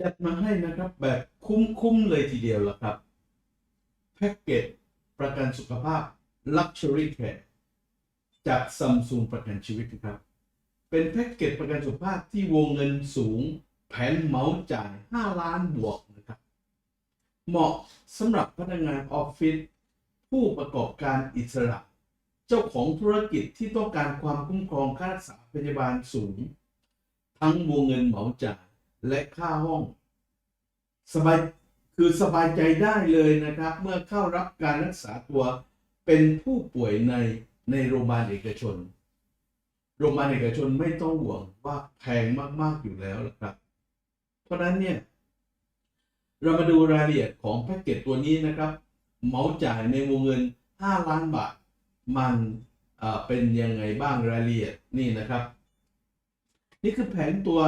จัดมาให้นะครับแบบคุ้มๆเลยทีเดียวละครับ แพ็กเกจประกันสุขภาพ Luxury Care จากซัมซุงประกันชีวิตนะครับ เป็นแพ็กเกจประกันสุขภาพที่วงเงินสูง แผนเหมาจ่าย 5 ล้านบวกนะครับ เหมาะสำหรับพนักงานออฟฟิศผู้ประกอบการอิสระ เจ้าของธุรกิจที่ต้องการความคุ้มครองค่ารักษาพยาบาลสูง ทั้งวงเงินเหมาจ่าย และค่าห้อง สบายคือสบายใจได้เลยนะครับ เมื่อเข้ารับการรักษาตัวเป็นผู้ป่วยในในโรงพยาบาลเอกชน โรงพยาบาลเอกชนไม่ต้องห่วงว่าแพงมาก ๆ อยู่แล้วนะครับ เพราะนั้นเนี่ย เรามาดูรายละเอียดของแพ็กเกจตัวนี้นะครับเหมาจ่ายในวงเงิน 5 ล้านบาท มันเอ่อเป็นยังไงบ้างรายละเอียดนี่นะครับ นี่คือแผนตัว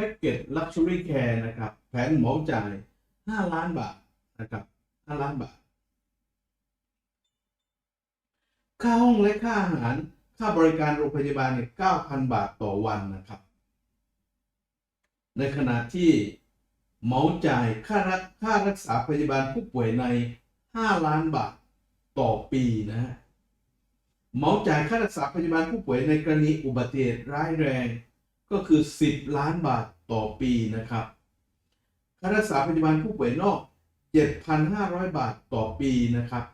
พ็กเกจ Luxury Care นะครับแผนหมาจ่าย 5 ล้านบาทนะครับ 5 ล้านบาท ค่าห้องและค่าอาหาร ค่าบริการโรงพยาบาลเนี่ย9,000 บาทต่อวันนะครับ ในขณะที่เหมาจ่ายค่ารักค่ารักษาพยาบาลผู้ป่วยใน 5 ล้านบาทต่อปีนะฮะเหมาจ่ายค่ารักษาพยาบาลผู้ป่วยในกรณีอุบัติเหตุร้ายแรง ก็คือ 10 ล้านบาทต่อปีนะครับ ค่ารักษาพยาบาลผู้ป่วยนอก 7,500 บาทต่อปีนะครับ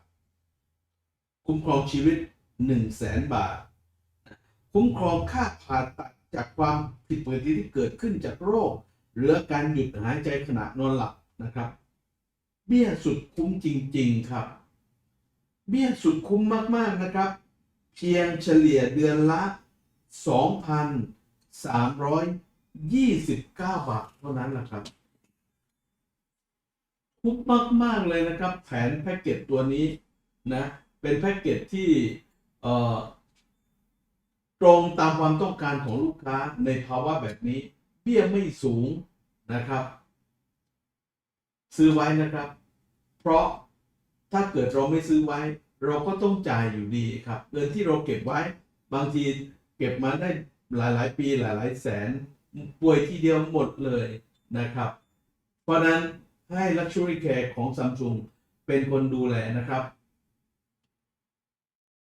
คุ้มครองชีวิต 1 0 0 0 0แสนบาท คุ้มครองค่าผ่าตัดจากความผิดปกติที่เกิดขึ้นจากโรค หรือการหยุดหายใจขณะนอนหลับนะครับ เบี้ยสุดคุ้มจริง ๆ ครับ เบี้ยสุดคุ้มมาก ๆ นะครับ เพียงเฉลี่ยเดือนละ 329 บาทเท่านั้นแหละครับคุ้มมาก ๆ เลยนะครับ แผนแพ็กเกจตัวนี้นะ เป็นแพ็กเกจที่ตรงตามความต้องการของลูกค้าในภาวะแบบนี้ เบี้ยไม่สูงนะครับ ซื้อไว้นะครับ เพราะถ้าเกิดเราไม่ซื้อไว้ เราก็ต้องจ่ายอยู่ดีครับ เงินที่เราเก็บไว้ บางทีเก็บมาได้ หลายหลายปีหลายหลายแสน ป่วยทีเดียวหมดเลยนะครับ เพราะนั้นให้ Luxury Care ของซัมซุงเป็นคนดูแลนะครับ